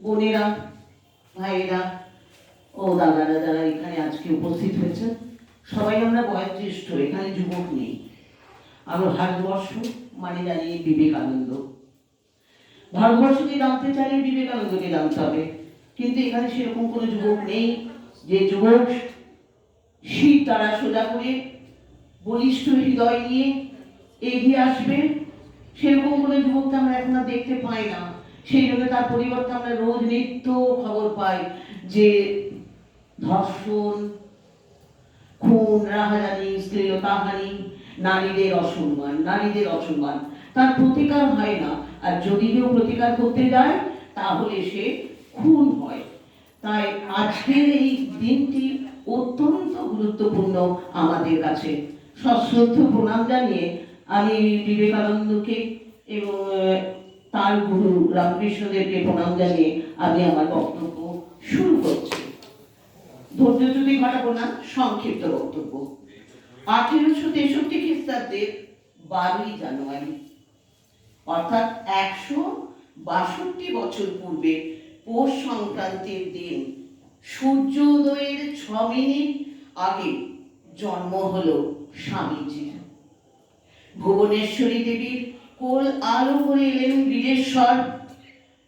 বোনেরা, ভাইয়েরা ও দাদারা যারা এখানে আজকে উপস্থিত হয়েছেন, সবাই আমরা বয়োজ্যেষ্ঠ, এখানে যুবক নেই। আমরা ভারতবর্ষ মানে জানি বিবেকানন্দ। ভারতবর্ষকে জানতে চাইলে বিবেকানন্দকে জানতে হবে, কিন্তু এখানে সেরকম কোনো যুবক নেই যে যুবক শীত তারা সোজা করে বলিষ্ঠ হৃদয় নিয়ে এগিয়ে আসবে। সেরকম কোনো যুবককে আমরা এখন দেখতে পাই না। সেই জন্য তার পরিবর্তে আমরা রোজ নিত্য খবর পাই যে ধর্ষণ, খুন, রাহাজানি, শ্লীলতাহানি, নারীদের অসম্মান নারীদের অসম্মান। তার প্রতিকার হয় না। আর যদি কেউ প্রতিকার করতে যায়, তাহলে সে খুন হয়। তাই আজকের এই দিনটি অত্যন্ত গুরুত্বপূর্ণ আমাদের কাছে। সশ্রদ্ধ প্রণাম জানিয়ে আমি বিবেকানন্দকে এবং তার গুরু রামকৃষ্ণদেরকে প্রণাম জানিয়ে আমি আমার বক্তব্য শুরু করছি। ধৈর্য যদি ঘটাবো না, সংক্ষিপ্ত বক্তব্য। আঠেরোশো তেষট্টি খ্রিস্টাব্দের বারোই জানুয়ারি, অর্থাৎ একশো বাষট্টি বছর পূর্বে পৌষ সংক্রান্তির দিন, সূর্যোদয়ের ছ মিনিট আগে জন্ম হলো স্বামীজির। ভুবনেশ্বরী দেবীর কোল আলো করে এলেন বীরেশ্বর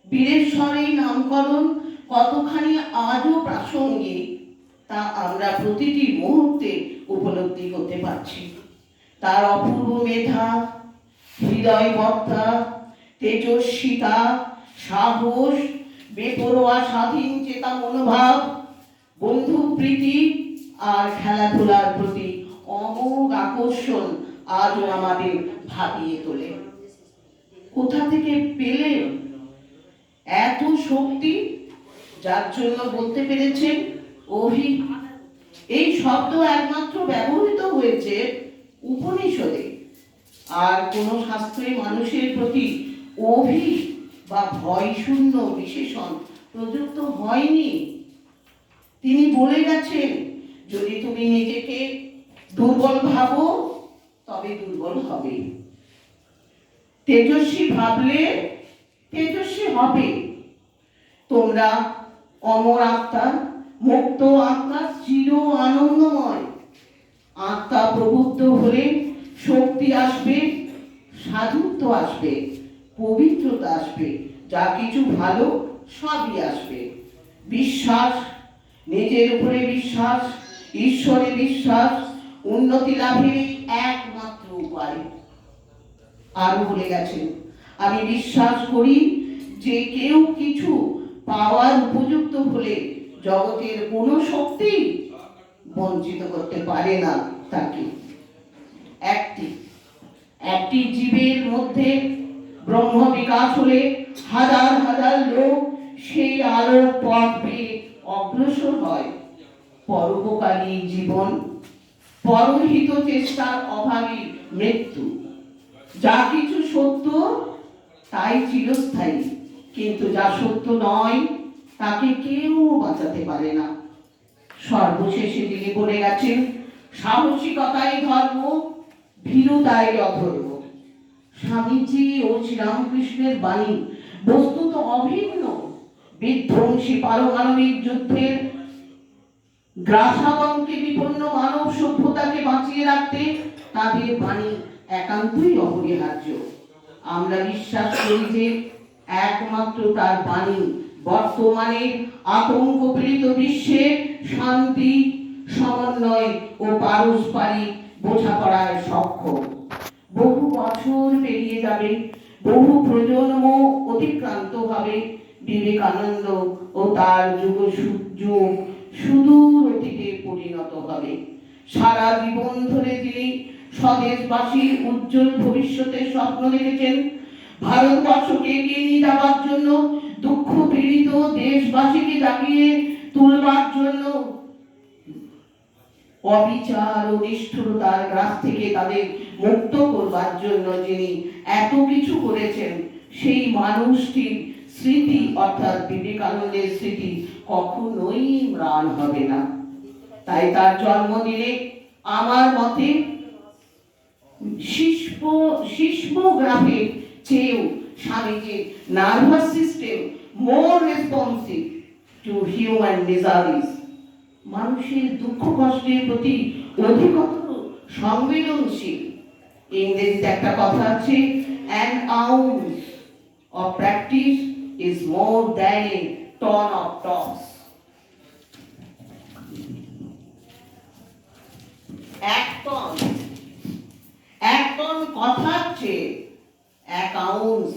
বীরেশ্বর নামকরণ কতখানি আজও প্রাসঙ্গিক, তা আমরা প্রতিটি মুহূর্তে উপলব্ধি করতে পারছি। তার অপূর্ব মেধা হৃদয়বত্তা তেজস্বিতা, সাহস, বেপরোয়া স্বাধীন চেতা মনোভাব বন্ধুপ্রীতি আর খেলাধুলার প্রতি অমোঘ আকর্ষণ আজও আমাদের ভাবিয়ে তোলে। কোথা থেকে পেলেন এত শক্তি? যার জন্য বলতে পেরেছেন অভি। এই শব্দ একমাত্র ব্যবহৃত হয়েছে উপনিষদে। আর কোন শাস্ত্রে মানুষের প্রতি অভি বা ভয় শূন্য বিশেষণ প্রযুক্ত হয়নি। তিনি বলে গেছেন, যদি তুমি নিজেকে দুর্বল ভাবো, তবে দুর্বল হবে। তেজস্বী ভাবলে তেজস্বী হবে। তোমরা অমর আত্মা, মুক্ত আত্মা, চির আনন্দময়। আত্মা প্রবুদ্ধ হলে শক্তি আসবে, সাধুত্ব আসবে, পবিত্রতা আসবে, যা কিছু ভালো সবই আসবে। বিশ্বাস, নিজের উপরে বিশ্বাস, ঈশ্বরে বিশ্বাস, উন্নতি লাভের একমাত্র উপায়। আরও বলে গেছেন আমি বিশ্বাস করি যে কেউ কিছু পাওয়ার উপযুক্ত হলে জগতের কোনো শক্তি বঞ্চিত করতে পারে না তাকে। একটি একটি জীবের মধ্যে ব্রহ্ম বিকাশ হলে হাজার হাজার লোক সেই আলো পথ পেয়ে অগ্রসর হয়। পরোপকারী জীবন, পরহিত চেষ্টার অভাবী মৃত্যু। যা কিছু সত্য, তাই চিরস্থায়ী। কিন্তু যা সত্য নয়, তাকে কেউ বাঁচাতে পারে না। সর্বশেষে তিনি বলে গেছেন, সাহসিকতাই ধর্ম, ভীরুতাই অধর্ম। স্বামীজি ও শ্রীরামকৃষ্ণের বাণী বস্তুত অভিন্ন। বিধ্বংসী পারমাণবিক যুদ্ধের গ্রাসাবঙ্কে বিপন্ন মানব সভ্যতাকে বাঁচিয়ে রাখতে তাদের বাণী একান্তই অপরিহার্য। আমরা বিশ্বাস করি যে একমাত্র তার বাণী বর্তমানে আতঙ্ক বিশ্বে শান্তি, সমন্বয় ও পারস্পরিক বোঝাপড়ায় সক্ষম। বহু বছর পেরিয়ে যাবে, বহু প্রজন্ম অতিক্রান্ত হবে বিবেকানন্দ ও তার যুগ যুগ সুদূর অতীতে পরিণত হবে। সারা জীবন ধরে তিনি স্বদেশবাসীর উজ্জ্বল ভবিষ্যতের স্বপ্ন দেখেছেন। ভারতবর্ষকে এগিয়ে নিয়ে যাওয়ার জন্য দুঃখ পীড়িত দেশবাসীকে জাগিয়ে তুলবার জন্য অবিচার ও নিষ্ঠুরতার গ্রাস থেকে তাদের মুক্ত করবার জন্য যিনি এত কিছু করেছেন, সেই মানুষটির স্মৃতি, অর্থাৎ বিবেকানন্দের স্মৃতি কখনোই ম্লান হবে না। তাই তার জন্মদিনে আমার মতে শিল্প শিল্পগ্রাফের চেয়েও স্বামীজির nervous system responsive to human miseries মানুষের দুঃখ কষ্টের প্রতি অধিকতর সংবেদনশীল। ইংরেজিতে একটা কথা আছে an ounce of practice is more than a ton of toss এক কথার চেয়ে আউন্স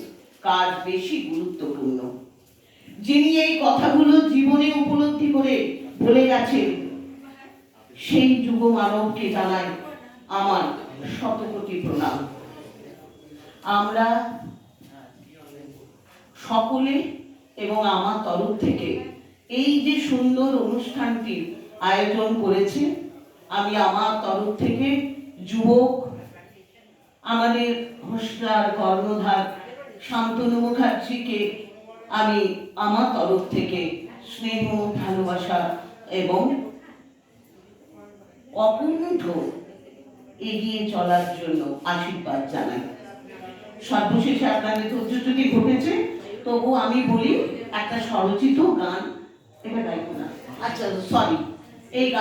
কাজ বেশি গুরুত্বপূর্ণ। যিনি এই কথাগুলো জীবনে উপলব্ধি করে বলে গেছেন, সেই যুগ মানবকে জানাই আমার শতকোটি প্রণাম। আমরা সকলে এবং আমার তরফ থেকে এই যে সুন্দর অনুষ্ঠানটি আয়োজন করেছে, আমি আমার তরফ থেকে যুবক আমাদের হোস্টার কর্ণধার শান্তনু মুখার্জিকে আমি আমার তরফ থেকে স্নেহ, ভালোবাসা এবং অকুণ্ঠ এগিয়ে চলার জন্য আশীর্বাদ জানাই। সর্বশেষে আপনাদের ধৈর্য যদি ঘটেছে তবু আমি বলি, একটা স্বরচিত গান এটা গাইব না। আচ্ছা সরি এই গান